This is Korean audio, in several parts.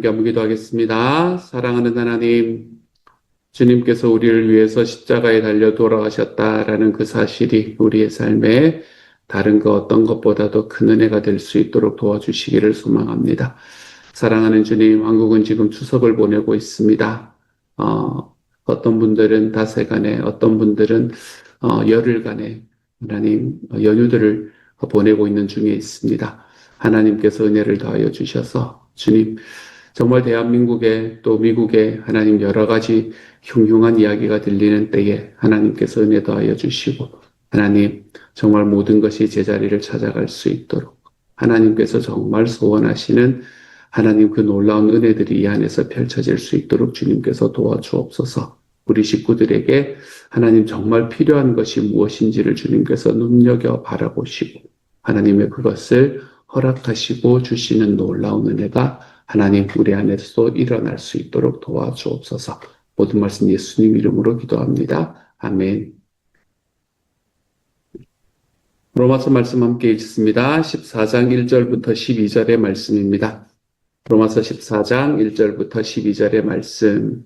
함께 한번 기도하겠습니다. 사랑하는 하나님, 주님께서 우리를 위해서 십자가에 달려 돌아가셨다라는 그 사실이 우리의 삶에 다른 그 어떤 것보다도 큰 은혜가 될 수 있도록 도와주시기를 소망합니다. 사랑하는 주님, 한국은 지금 추석을 보내고 있습니다. 어, 어떤 분들은 닷새간에, 어떤 분들은 어, 열흘간에 하나님 어, 연휴들을 보내고 있는 중에 있습니다. 하나님께서 은혜를 더하여 주셔서 주님 정말 대한민국에 또 미국에 하나님 여러 가지 흉흉한 이야기가 들리는 때에 하나님께서 은혜 더하여 주시고 하나님 정말 모든 것이 제자리를 찾아갈 수 있도록 하나님께서 정말 소원하시는 하나님 그 놀라운 은혜들이 이 안에서 펼쳐질 수 있도록 주님께서 도와주옵소서. 우리 식구들에게 하나님 정말 필요한 것이 무엇인지를 주님께서 눈여겨 바라보시고 하나님의 그것을 허락하시고 주시는 놀라운 은혜가 하나님 우리 안에서도 일어날 수 있도록 도와주옵소서. 모든 말씀 예수님 이름으로 기도합니다. 아멘. 로마서 말씀 함께 읽습니다. 14장 1절부터 12절의 말씀입니다. 로마서 14장 1절부터 12절의 말씀.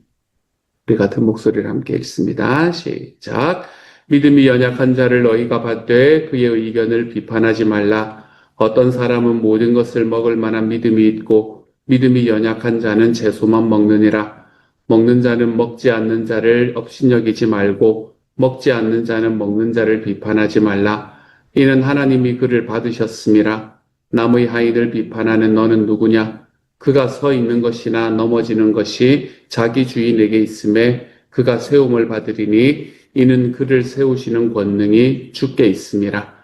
우리 같은 목소리를 함께 읽습니다. 시작. 믿음이 연약한 자를 너희가 받되 그의 의견을 비판하지 말라. 어떤 사람은 모든 것을 먹을 만한 믿음이 있고 믿음이 연약한 자는 채소만 먹느니라. 먹는 자는 먹지 않는 자를 업신여기지 말고 먹지 않는 자는 먹는 자를 비판하지 말라. 이는 하나님이 그를 받으셨음이라. 남의 하인을 비판하는 너는 누구냐? 그가 서 있는 것이나 넘어지는 것이 자기 주인에게 있음에 그가 세움을 받으리니 이는 그를 세우시는 권능이 주께 있음이라.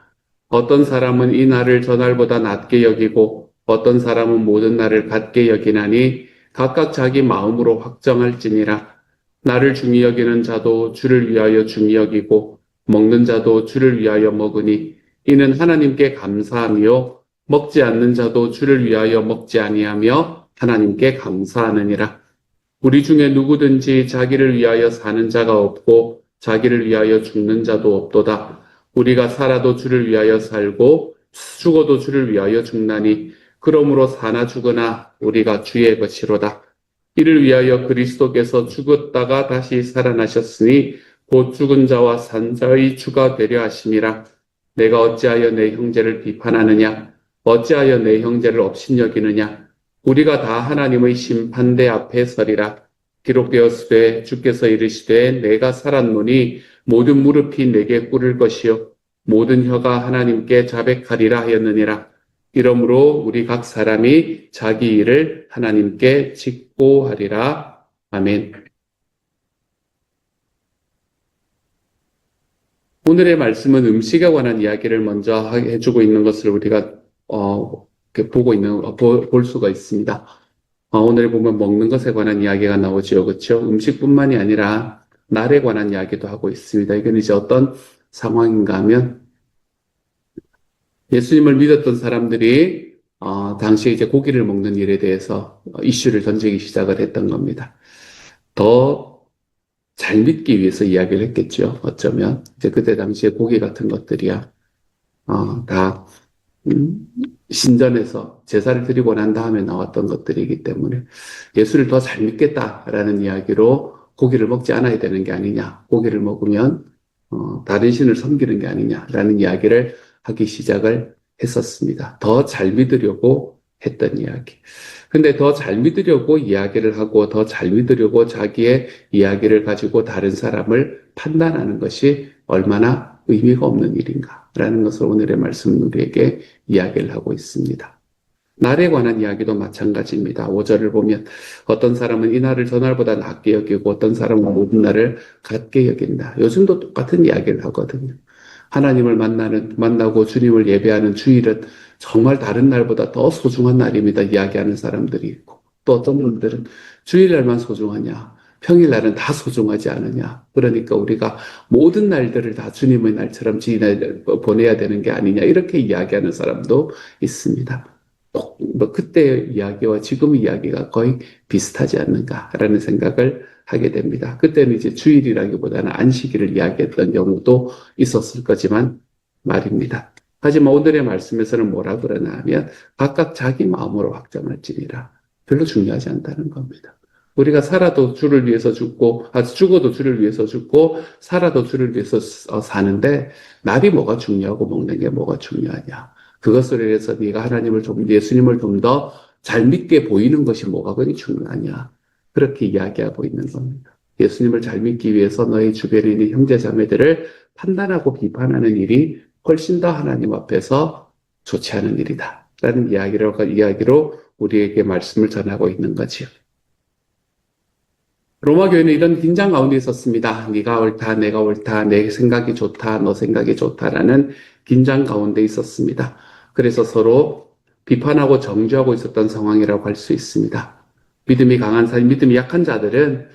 어떤 사람은 이 날을 저날보다 낮게 여기고 어떤 사람은 모든 날을 같게 여기나니 각각 자기 마음으로 확정할지니라. 나를 중히 여기는 자도 주를 위하여 중히 여기고 먹는 자도 주를 위하여 먹으니 이는 하나님께 감사하며 먹지 않는 자도 주를 위하여 먹지 아니하며 하나님께 감사하느니라. 우리 중에 누구든지 자기를 위하여 사는 자가 없고 자기를 위하여 죽는 자도 없도다. 우리가 살아도 주를 위하여 살고 죽어도 주를 위하여 죽나니 그러므로 사나 죽으나 우리가 주의 것이로다. 이를 위하여 그리스도께서 죽었다가 다시 살아나셨으니 곧 죽은 자와 산 자의 주가 되려 하심이라. 내가 어찌하여 내 형제를 비판하느냐? 어찌하여 내 형제를 업신여기느냐? 우리가 다 하나님의 심판대 앞에 서리라. 기록되었으되 주께서 이르시되 내가 살았노니 모든 무릎이 내게 꿇을 것이요 모든 혀가 하나님께 자백하리라 하였느니라. 이러므로 우리 각 사람이 자기 일을 하나님께 짓고 하리라. 아멘. 오늘의 말씀은 음식에 관한 이야기를 먼저 해주고 있는 것을 우리가 어, 보고 있는 어, 볼 수가 있습니다. 어, 오늘 보면 먹는 것에 관한 이야기가 나오지요, 그렇죠? 음식뿐만이 아니라 날에 관한 이야기도 하고 있습니다. 이건 이제 어떤 상황인가 하면 예수님을 믿었던 사람들이 어, 당시에 이제 고기를 먹는 일에 대해서 이슈를 던지기 시작을 했던 겁니다. 더 잘 믿기 위해서 이야기를 했겠죠. 어쩌면 이제 그때 당시에 고기 같은 것들이야 어, 다 음, 신전에서 제사를 드리고 난 다음에 나왔던 것들이기 때문에 예수를 더 잘 믿겠다라는 이야기로 고기를 먹지 않아야 되는 게 아니냐, 고기를 먹으면 어, 다른 신을 섬기는 게 아니냐라는 이야기를 하기 시작을 했었습니다. 더 잘 믿으려고 했던 이야기. 근데 더 잘 믿으려고 이야기를 하고 더 잘 믿으려고 자기의 이야기를 가지고 다른 사람을 판단하는 것이 얼마나 의미가 없는 일인가라는 것을 오늘의 말씀 우리에게 이야기를 하고 있습니다. 날에 관한 이야기도 마찬가지입니다. 5절을 보면 어떤 사람은 이 날을 저날보다 낮게 여기고 어떤 사람은 모든 날을 같게 여긴다. 요즘도 똑같은 이야기를 하거든요. 하나님을 만나는, 만나고 주님을 예배하는 주일은 정말 다른 날보다 더 소중한 날입니다. 이야기하는 사람들이 있고. 또 어떤 분들은 주일날만 소중하냐. 평일날은 다 소중하지 않으냐. 그러니까 우리가 모든 날들을 다 주님의 날처럼 지내, 보내야 되는 게 아니냐. 이렇게 이야기하는 사람도 있습니다. 뭐 그때의 이야기와 지금의 이야기가 거의 비슷하지 않는가라는 생각을 하게 됩니다. 그때는 이제 주일이라기보다는 안식일을 이야기했던 경우도 있었을 거지만 말입니다. 하지만 오늘의 말씀에서는 뭐라 그러나 하면 각각 자기 마음으로 확정할지니라. 별로 중요하지 않다는 겁니다. 우리가 살아도 주를 위해서 죽고, 아, 죽어도 주를 위해서 죽고, 살아도 주를 위해서 어, 사는데, 날이 뭐가 중요하고 먹는 게 뭐가 중요하냐. 그것을 위해서 네가 하나님을 좀, 예수님을 좀 더 잘 믿게 보이는 것이 뭐가 그리 중요하냐. 그렇게 이야기하고 있는 겁니다. 예수님을 잘 믿기 위해서 너희 주변에 있는 형제 자매들을 판단하고 비판하는 일이 훨씬 더 하나님 앞에서 좋지 않은 일이다. 라는 이야기로, 이야기로 우리에게 말씀을 전하고 있는 거지요. 로마 교회는 이런 긴장 가운데 있었습니다. 네가 옳다, 내가 옳다, 내 생각이 좋다, 너 생각이 좋다라는 긴장 가운데 있었습니다. 그래서 서로 비판하고 정죄하고 있었던 상황이라고 할 수 있습니다. 믿음이 강한 사람, 믿음이 약한 자들은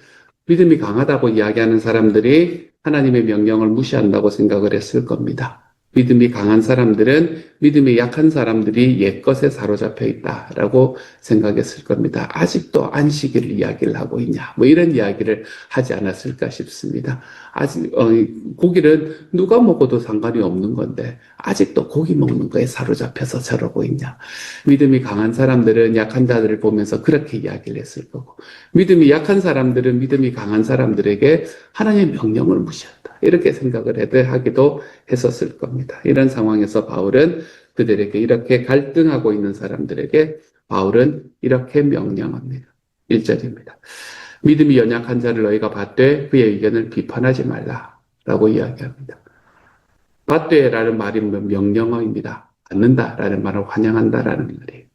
믿음이 강하다고 이야기하는 사람들이 하나님의 명령을 무시한다고 생각을 했을 겁니다. 믿음이 강한 사람들은 믿음이 약한 사람들이 옛것에 사로잡혀 있다라고 생각했을 겁니다. 아직도 안식일 이야기를 하고 있냐? 뭐 이런 이야기를 하지 않았을까 싶습니다. 아직 어, 고기는 누가 먹어도 상관이 없는 건데 아직도 고기 먹는 거에 사로잡혀서 저러고 있냐? 믿음이 강한 사람들은 약한 자들을 보면서 그렇게 이야기를 했을 거고 믿음이 약한 사람들은 믿음이 강한 사람들에게 하나님의 명령을 무시한다. 이렇게 생각을 하기도 했었을 겁니다. 이런 상황에서 바울은 그들에게 이렇게 갈등하고 있는 사람들에게 바울은 이렇게 명령합니다. 1절입니다. 믿음이 연약한 자를 너희가 받되 그의 의견을 비판하지 말라. 라고 이야기합니다. 받되라는 말이 명령어입니다. 받는다라는 말은 환영한다라는 말이에요.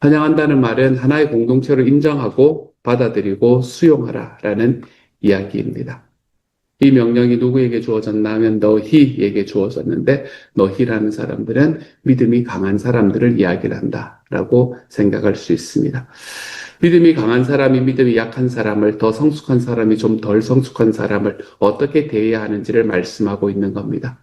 환영한다는 말은 하나의 공동체로 인정하고 받아들이고 수용하라라는 이야기입니다. 이 명령이 누구에게 주어졌나 하면 너희에게 주어졌는데 너희라는 사람들은 믿음이 강한 사람들을 이야기를 한다라고 생각할 수 있습니다. 믿음이 강한 사람이 믿음이 약한 사람을 더 성숙한 사람이 좀 덜 성숙한 사람을 어떻게 대해야 하는지를 말씀하고 있는 겁니다.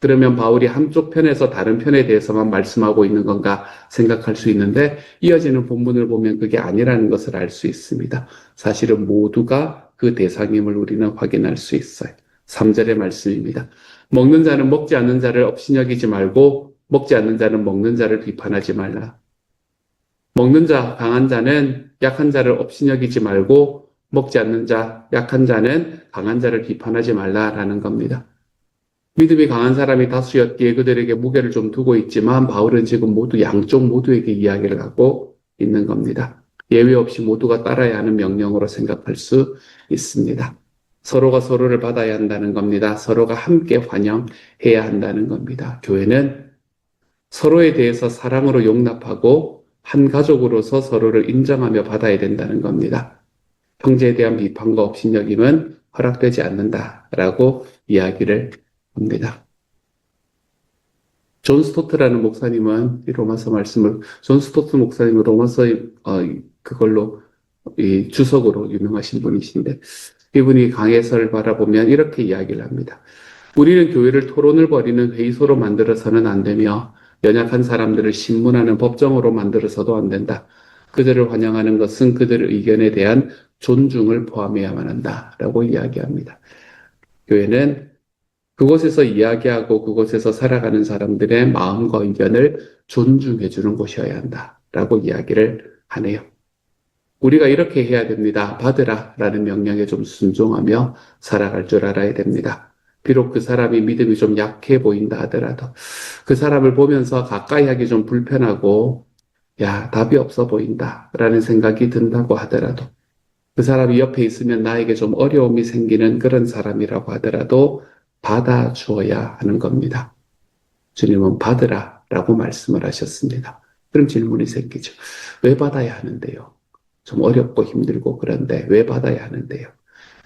그러면 바울이 한쪽 편에서 다른 편에 대해서만 말씀하고 있는 건가 생각할 수 있는데 이어지는 본문을 보면 그게 아니라는 것을 알 수 있습니다. 사실은 모두가 그 대상임을 우리는 확인할 수 있어요. 3절의 말씀입니다. 먹는 자는 먹지 않는 자를 업신여기지 말고 먹지 않는 자는 먹는 자를 비판하지 말라. 먹는 자, 강한 자는 약한 자를 업신여기지 말고 먹지 않는 자, 약한 자는 강한 자를 비판하지 말라라는 겁니다. 믿음이 강한 사람이 다수였기에 그들에게 무게를 좀 두고 있지만 바울은 지금 모두 양쪽 모두에게 이야기를 하고 있는 겁니다. 예외 없이 모두가 따라야 하는 명령으로 생각할 수 있습니다. 서로가 서로를 받아야 한다는 겁니다. 서로가 함께 환영해야 한다는 겁니다. 교회는 서로에 대해서 사랑으로 용납하고 한 가족으로서 서로를 인정하며 받아야 된다는 겁니다. 형제에 대한 비판과 업신여김은 허락되지 않는다라고 이야기를 합니다. 존 스토트라는 목사님은 이 로마서 말씀을 존 스토트 목사님은 로마서의 어, 그걸로 이 주석으로 유명하신 분이신데 이분이 강해서를 바라보면 이렇게 이야기를 합니다. 우리는 교회를 토론을 벌이는 회의소로 만들어서는 안 되며 연약한 사람들을 신문하는 법정으로 만들어서도 안 된다. 그들을 환영하는 것은 그들의 의견에 대한 존중을 포함해야만 한다 라고 이야기합니다. 교회는 그곳에서 이야기하고 그곳에서 살아가는 사람들의 마음과 의견을 존중해 주는 곳이어야 한다 라고 이야기를 하네요. 우리가 이렇게 해야 됩니다. 받으라 라는 명령에 좀 순종하며 살아갈 줄 알아야 됩니다. 비록 그 사람이 믿음이 좀 약해 보인다 하더라도 그 사람을 보면서 가까이 하기 좀 불편하고 야, 답이 없어 보인다 라는 생각이 든다고 하더라도 그 사람이 옆에 있으면 나에게 좀 어려움이 생기는 그런 사람이라고 하더라도 받아 주어야 하는 겁니다. 주님은 받으라 라고 말씀을 하셨습니다. 그럼 질문이 생기죠. 왜 받아야 하는데요? 좀 어렵고 힘들고 그런데 왜 받아야 하는데요?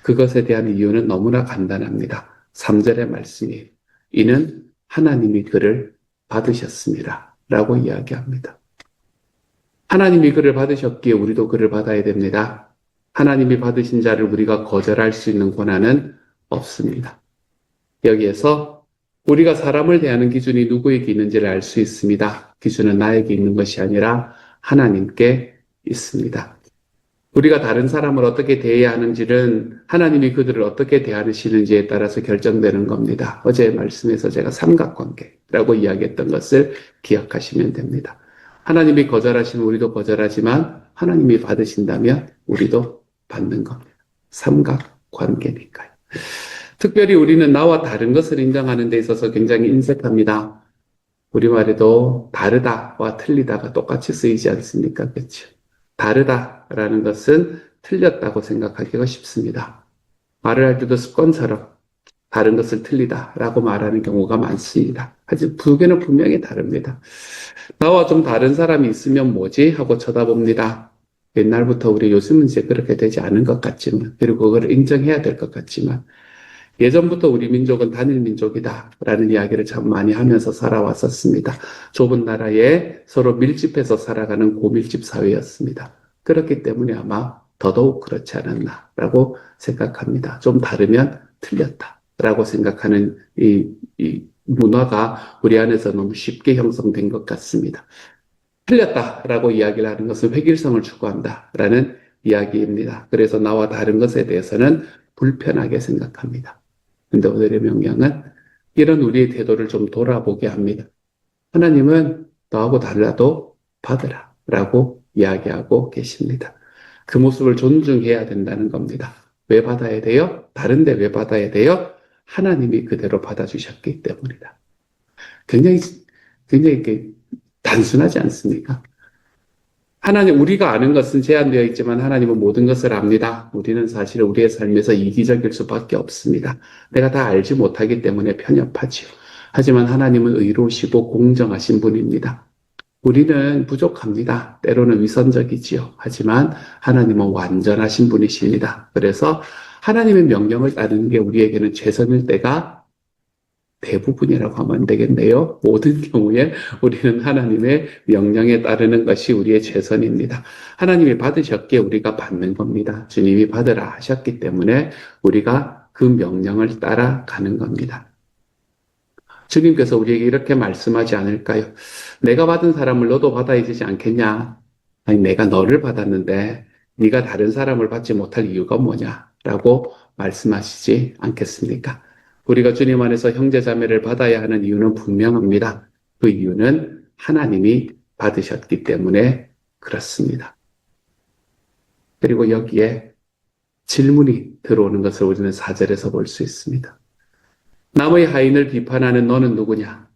그것에 대한 이유는 너무나 간단합니다. 3절의 말씀이 이는 하나님이 그를 받으셨습니다. 라고 이야기합니다. 하나님이 그를 받으셨기에 우리도 그를 받아야 됩니다. 하나님이 받으신 자를 우리가 거절할 수 있는 권한은 없습니다. 여기에서 우리가 사람을 대하는 기준이 누구에게 있는지를 알 수 있습니다. 기준은 나에게 있는 것이 아니라 하나님께 있습니다. 우리가 다른 사람을 어떻게 대해야 하는지는 하나님이 그들을 어떻게 대하시는지에 따라서 결정되는 겁니다. 어제 말씀에서 제가 삼각관계라고 이야기했던 것을 기억하시면 됩니다. 하나님이 거절하시면 우리도 거절하지만 하나님이 받으신다면 우리도 받는 겁니다. 삼각관계니까요. 특별히 우리는 나와 다른 것을 인정하는 데 있어서 굉장히 인색합니다. 우리말에도 다르다와 틀리다가 똑같이 쓰이지 않습니까? 그렇죠? 다르다라는 것은 틀렸다고 생각하기가 쉽습니다. 말을 할 때도 습관처럼 다른 것을 틀리다라고 말하는 경우가 많습니다. 하지만 부교는 분명히 다릅니다. 나와 좀 다른 사람이 있으면 뭐지? 하고 쳐다봅니다. 옛날부터 우리 요즘은 이제 그렇게 되지 않은 것 같지만, 그리고 그걸 인정해야 될 것 같지만, 예전부터 우리 민족은 단일 민족이다라는 이야기를 참 많이 하면서 살아왔었습니다. 좁은 나라에 서로 밀집해서 살아가는 고밀집 사회였습니다. 그렇기 때문에 아마 더더욱 그렇지 않았나라고 생각합니다. 좀 다르면 틀렸다라고 생각하는 이, 이 문화가 우리 안에서 너무 쉽게 형성된 것 같습니다. 틀렸다라고 이야기를 하는 것은 획일성을 추구한다라는 이야기입니다. 그래서 나와 다른 것에 대해서는 불편하게 생각합니다. 근데 오늘의 명령은 이런 우리의 태도를 좀 돌아보게 합니다. 하나님은 너하고 달라도 받으라 라고 이야기하고 계십니다. 그 모습을 존중해야 된다는 겁니다. 왜 받아야 돼요? 다른데 왜 받아야 돼요? 하나님이 그대로 받아주셨기 때문이다. 굉장히, 굉장히 단순하지 않습니까? 하나님, 우리가 아는 것은 제한되어 있지만 하나님은 모든 것을 압니다. 우리는 사실 우리의 삶에서 이기적일 수밖에 없습니다. 내가 다 알지 못하기 때문에 편협하지요. 하지만 하나님은 의로우시고 공정하신 분입니다. 우리는 부족합니다. 때로는 위선적이지요. 하지만 하나님은 완전하신 분이십니다. 그래서 하나님의 명령을 따르는 게 우리에게는 최선일 때가 대부분이라고 하면 안 되겠네요. 모든 경우에 우리는 하나님의 명령에 따르는 것이 우리의 최선입니다. 하나님이 받으셨기에 우리가 받는 겁니다. 주님이 받으라 하셨기 때문에 우리가 그 명령을 따라가는 겁니다. 주님께서 우리에게 이렇게 말씀하지 않을까요? 내가 받은 사람을 너도 받아야 되지 않겠냐? 아니, 내가 너를 받았는데 네가 다른 사람을 받지 못할 이유가 뭐냐? 라고 말씀하시지 않겠습니까? 우리가 주님 안에서 형제 자매를 받아야 하는 이유는 분명합니다. 그 이유는 하나님이 받으셨기 때문에 그렇습니다. 그리고 여기에 질문이 들어오는 것을 우리는 사절에서 볼 수 있습니다. 남의 하인을 비판하는 너는 누구냐?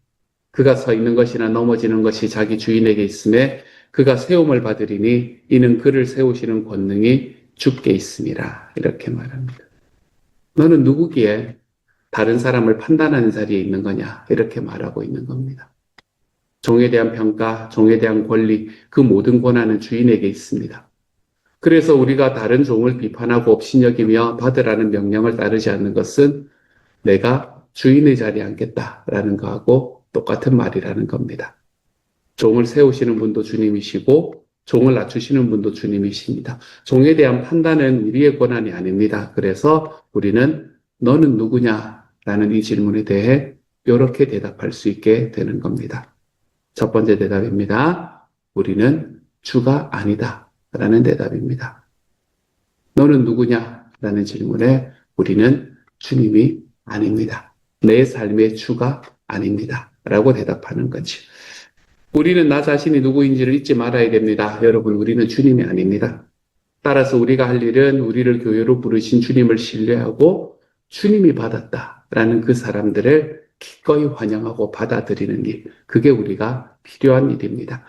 그가 서 있는 것이나 넘어지는 것이 자기 주인에게 있음에 그가 세움을 받으리니 이는 그를 세우시는 권능이 주께 있음이라. 이렇게 말합니다. 너는 누구기에 다른 사람을 판단하는 자리에 있는 거냐? 이렇게 말하고 있는 겁니다. 종에 대한 평가, 종에 대한 권리, 그 모든 권한은 주인에게 있습니다. 그래서 우리가 다른 종을 비판하고 업신여기며 받으라는 명령을 따르지 않는 것은 내가 주인의 자리에 앉겠다라는 거하고 똑같은 말이라는 겁니다. 종을 세우시는 분도 주님이시고 종을 낮추시는 분도 주님이십니다. 종에 대한 판단은 우리의 권한이 아닙니다. 그래서 우리는 너는 누구냐 라는 이 질문에 대해 이렇게 대답할 수 있게 되는 겁니다. 첫 번째 대답입니다. 우리는 주가 아니다. 라는 대답입니다. 너는 누구냐? 라는 질문에 우리는 주님이 아닙니다. 내 삶의 주가 아닙니다. 라고 대답하는 거지. 우리는 나 자신이 누구인지를 잊지 말아야 됩니다. 여러분, 우리는 주님이 아닙니다. 따라서 우리가 할 일은 우리를 교회로 부르신 주님을 신뢰하고 주님이 받았다 라는 그 사람들을 기꺼이 환영하고 받아들이는 일. 그게 우리가 필요한 일입니다.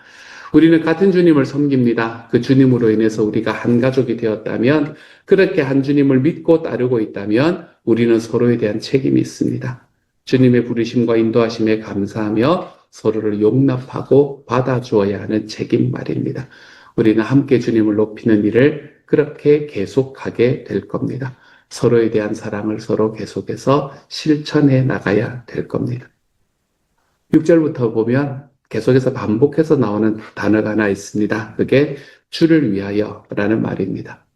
우리는 같은 주님을 섬깁니다. 그 주님으로 인해서 우리가 한 가족이 되었다면, 그렇게 한 주님을 믿고 따르고 있다면, 우리는 서로에 대한 책임이 있습니다. 주님의 부르심과 인도하심에 감사하며 서로를 용납하고 받아주어야 하는 책임 말입니다. 우리는 함께 주님을 높이는 일을 그렇게 계속하게 될 겁니다. 서로에 대한 사랑을 서로 계속해서 실천해 나가야 될 겁니다. 6절부터 보면 계속해서 반복해서 나오는 단어가 하나 있습니다. 그게 주를 위하여 라는 말입니다.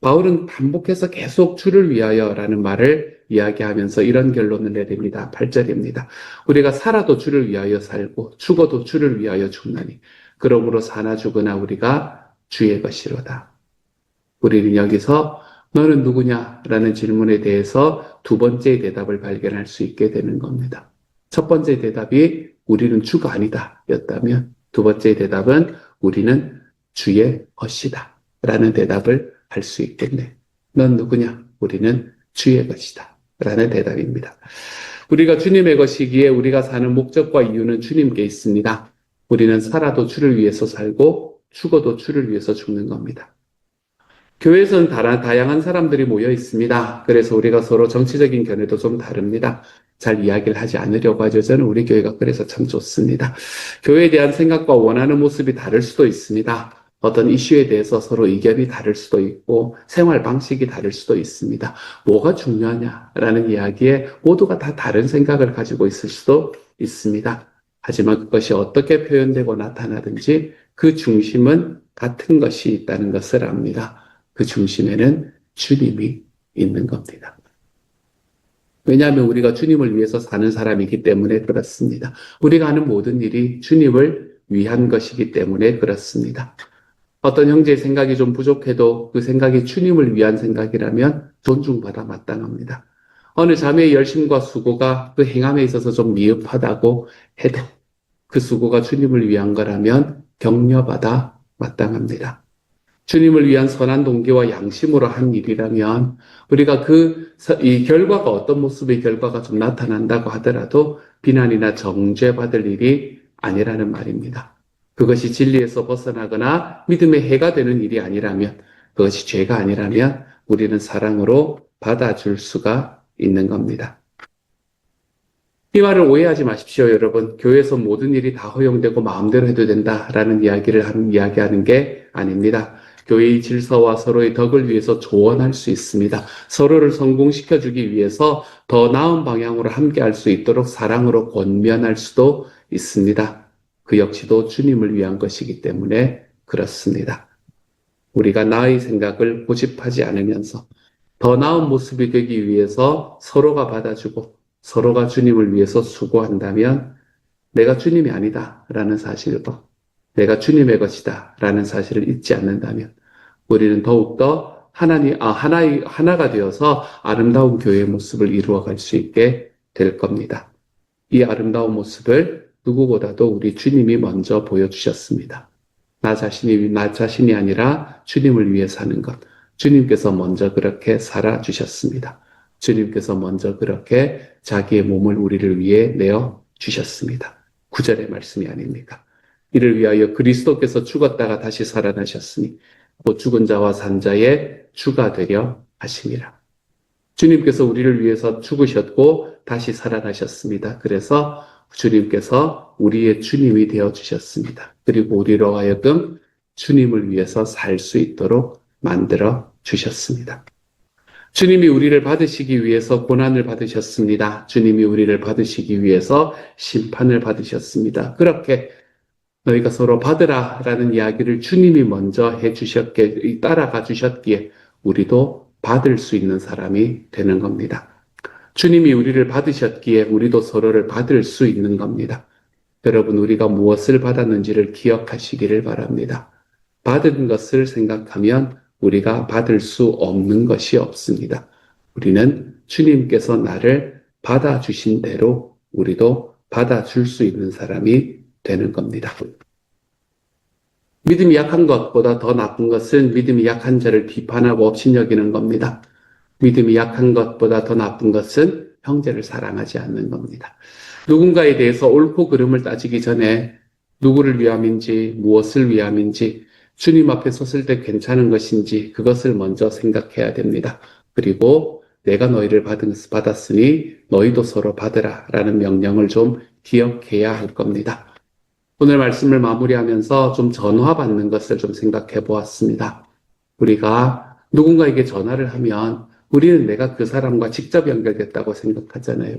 바울은 반복해서 계속 주를 위하여 라는 말을 이야기하면서 이런 결론을 내립니다. 8절입니다. 우리가 살아도 주를 위하여 살고 죽어도 주를 위하여 죽나니 그러므로 사나 죽으나 우리가 주의 것이로다. 우리는 여기서 너는 누구냐? 라는 질문에 대해서 두 번째의 대답을 발견할 수 있게 되는 겁니다. 첫 번째 대답이 우리는 주가 아니다 였다면 두 번째 대답은 우리는 주의 것이다. 라는 대답을 할 수 있겠네. 넌 누구냐? 우리는 주의 것이다. 라는 대답입니다. 우리가 주님의 것이기에 우리가 사는 목적과 이유는 주님께 있습니다. 우리는 살아도 주를 위해서 살고 죽어도 주를 위해서 죽는 겁니다. 교회에서는 다- 다양한 사람들이 모여 있습니다. 그래서 우리가 서로 정치적인 견해도 좀 다릅니다. 잘 이야기를 하지 않으려고 하죠. 저는 우리 교회가 그래서 참 좋습니다. 교회에 대한 생각과 원하는 모습이 다를 수도 있습니다. 어떤 이슈에 대해서 서로 의견이 다를 수도 있고 생활 방식이 다를 수도 있습니다. 뭐가 중요하냐라는 이야기에 모두가 다 다른 생각을 가지고 있을 수도 있습니다. 하지만 그것이 어떻게 표현되고 나타나든지 그 중심은 같은 것이 있다는 것을 압니다. 그 중심에는 주님이 있는 겁니다. 왜냐하면 우리가 주님을 위해서 사는 사람이기 때문에 그렇습니다. 우리가 하는 모든 일이 주님을 위한 것이기 때문에 그렇습니다. 어떤 형제의 생각이 좀 부족해도 그 생각이 주님을 위한 생각이라면 존중받아 마땅합니다. 어느 자매의 열심과 수고가 그 행함에 있어서 좀 미흡하다고 해도 그 수고가 주님을 위한 거라면 격려받아 마땅합니다. 주님을 위한 선한 동기와 양심으로 한 일이라면 우리가 그 이 결과가 어떤 모습의 결과가 좀 나타난다고 하더라도 비난이나 정죄받을 일이 아니라는 말입니다. 그것이 진리에서 벗어나거나 믿음의 해가 되는 일이 아니라면 그것이 죄가 아니라면 우리는 사랑으로 받아줄 수가 있는 겁니다. 이 말을 오해하지 마십시오, 여러분. 교회에서 모든 일이 다 허용되고 마음대로 해도 된다라는 이야기를 하는, 이야기하는 게 아닙니다. 교회의 질서와 서로의 덕을 위해서 조언할 수 있습니다. 서로를 성공시켜주기 위해서 더 나은 방향으로 함께 할 수 있도록 사랑으로 권면할 수도 있습니다. 그 역시도 주님을 위한 것이기 때문에 그렇습니다. 우리가 나의 생각을 고집하지 않으면서 더 나은 모습이 되기 위해서 서로가 받아주고 서로가 주님을 위해서 수고한다면 내가 주님이 아니다 라는 사실과 내가 주님의 것이다 라는 사실을 잊지 않는다면 우리는 더욱더 하나님, 아, 하나의, 하나가 되어서 아름다운 교회의 모습을 이루어갈 수 있게 될 겁니다. 이 아름다운 모습을 누구보다도 우리 주님이 먼저 보여주셨습니다. 나 자신이, 나 자신이 아니라 주님을 위해 사는 것. 주님께서 먼저 그렇게 살아주셨습니다. 주님께서 먼저 그렇게 자기의 몸을 우리를 위해 내어 주셨습니다. 구절의 말씀이 아닙니까? 이를 위하여 그리스도께서 죽었다가 다시 살아나셨으니 곧 죽은 자와 산 자의 주가 되려 하심이라. 주님께서 우리를 위해서 죽으셨고 다시 살아나셨습니다. 그래서 주님께서 우리의 주님이 되어 주셨습니다. 그리고 우리로 하여금 주님을 위해서 살 수 있도록 만들어 주셨습니다. 주님이 우리를 받으시기 위해서 고난을 받으셨습니다. 주님이 우리를 받으시기 위해서 심판을 받으셨습니다. 그렇게 너희가 서로 받으라 라는 이야기를 주님이 먼저 해 주셨기에, 따라가 주셨기에 우리도 받을 수 있는 사람이 되는 겁니다. 주님이 우리를 받으셨기에 우리도 서로를 받을 수 있는 겁니다. 여러분, 우리가 무엇을 받았는지를 기억하시기를 바랍니다. 받은 것을 생각하면 우리가 받을 수 없는 것이 없습니다. 우리는 주님께서 나를 받아주신 대로 우리도 받아줄 수 있는 사람이 되는 겁니다. 믿음이 약한 것보다 더 나쁜 것은 믿음이 약한 자를 비판하고 업신여기는 겁니다. 믿음이 약한 것보다 더 나쁜 것은 형제를 사랑하지 않는 겁니다. 누군가에 대해서 옳고 그름을 따지기 전에 누구를 위함인지 무엇을 위함인지 주님 앞에 섰을 때 괜찮은 것인지 그것을 먼저 생각해야 됩니다. 그리고 내가 너희를 받았으니 너희도 서로 받으라 라는 명령을 좀 기억해야 할 겁니다. 오늘 말씀을 마무리하면서 좀 전화 받는 것을 좀 생각해 보았습니다. 우리가 누군가에게 전화를 하면 우리는 내가 그 사람과 직접 연결됐다고 생각하잖아요.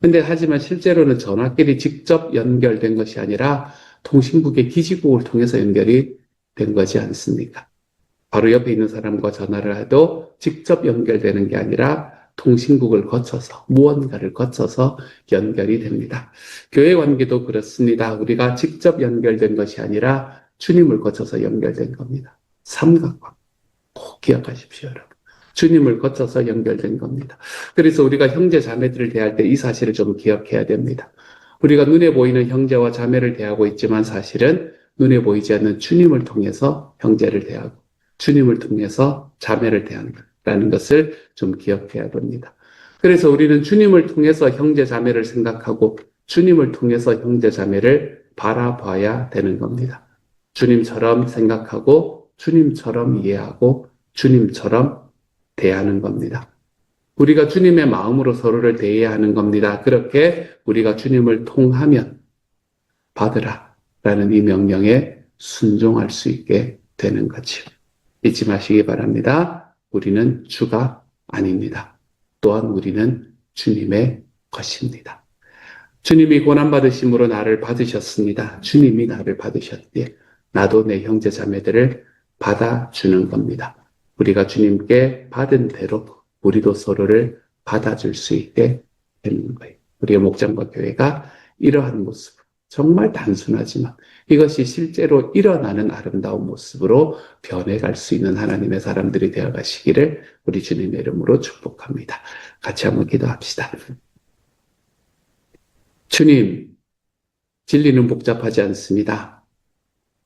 근데 하지만 실제로는 전화길이 직접 연결된 것이 아니라 통신국의 기지국을 통해서 연결이 된 거지 않습니까? 바로 옆에 있는 사람과 전화를 해도 직접 연결되는 게 아니라 통신국을 거쳐서 무언가를 거쳐서 연결이 됩니다. 교회 관계도 그렇습니다. 우리가 직접 연결된 것이 아니라 주님을 거쳐서 연결된 겁니다. 삼각관 꼭 기억하십시오, 여러분. 주님을 거쳐서 연결된 겁니다. 그래서 우리가 형제 자매들을 대할 때 이 사실을 좀 기억해야 됩니다. 우리가 눈에 보이는 형제와 자매를 대하고 있지만 사실은 눈에 보이지 않는 주님을 통해서 형제를 대하고 주님을 통해서 자매를 대한 다는 것을 좀 기억해야 됩니다. 그래서 우리는 주님을 통해서 형제 자매를 생각하고 주님을 통해서 형제 자매를 바라봐야 되는 겁니다. 주님처럼 생각하고 주님처럼 이해하고 주님처럼 대하는 겁니다. 우리가 주님의 마음으로 서로를 대해야 하는 겁니다. 그렇게 우리가 주님을 통하면 받으라 라는 이 명령에 순종할 수 있게 되는 거지요. 잊지 마시기 바랍니다. 우리는 주가 아닙니다. 또한 우리는 주님의 것입니다. 주님이 고난받으심으로 나를 받으셨습니다. 주님이 나를 받으셨기에 나도 내 형제 자매들을 받아주는 겁니다. 우리가 주님께 받은 대로 우리도 서로를 받아줄 수 있게 되는 거예요. 우리의 목장과 교회가 이러한 모습, 정말 단순하지만 이것이 실제로 일어나는 아름다운 모습으로 변해갈 수 있는 하나님의 사람들이 되어 가시기를 우리 주님의 이름으로 축복합니다. 같이 한번 기도합시다. 주님, 진리는 복잡하지 않습니다.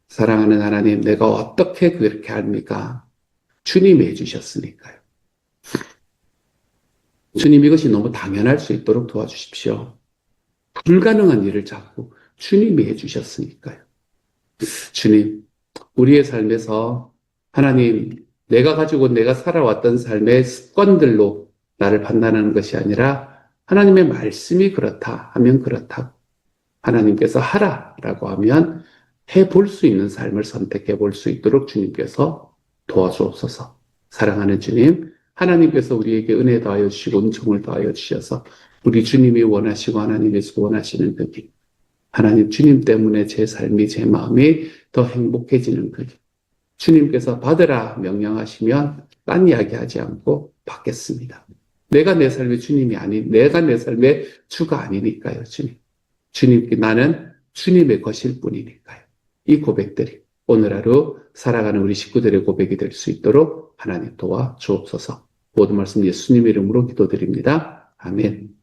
사랑하는 하나님, 내가 어떻게 그렇게 합니까? 주님이 해주셨으니까요. 주님 이것이 너무 당연할 수 있도록 도와주십시오. 불가능한 일을 자꾸 주님이 해주셨으니까요. 주님, 우리의 삶에서 하나님, 내가 가지고 내가 살아왔던 삶의 습관들로 나를 판단하는 것이 아니라 하나님의 말씀이 그렇다 하면 그렇다. 하나님께서 하라라고 하면 해볼 수 있는 삶을 선택해 볼 수 있도록 주님께서 도와주옵소서. 사랑하는 주님, 하나님께서 우리에게 은혜 더하여 주시고 은총을 더하여 주셔서 우리 주님이 원하시고 하나님께서 원하시는 그 길. 하나님 주님 때문에 제 삶이 제 마음이 더 행복해지는 그 길. 주님께서 받으라 명령하시면 딴 이야기 하지 않고 받겠습니다. 내가 내 삶의 주님이 아닌, 내가 내 삶의 주가 아니니까요, 주님. 주님께 나는 주님의 것일 뿐이니까요. 이 고백들이 오늘 하루 살아가는 우리 식구들의 고백이 될 수 있도록 하나님 도와 주옵소서. 모든 말씀 예수님 이름으로 기도드립니다. 아멘.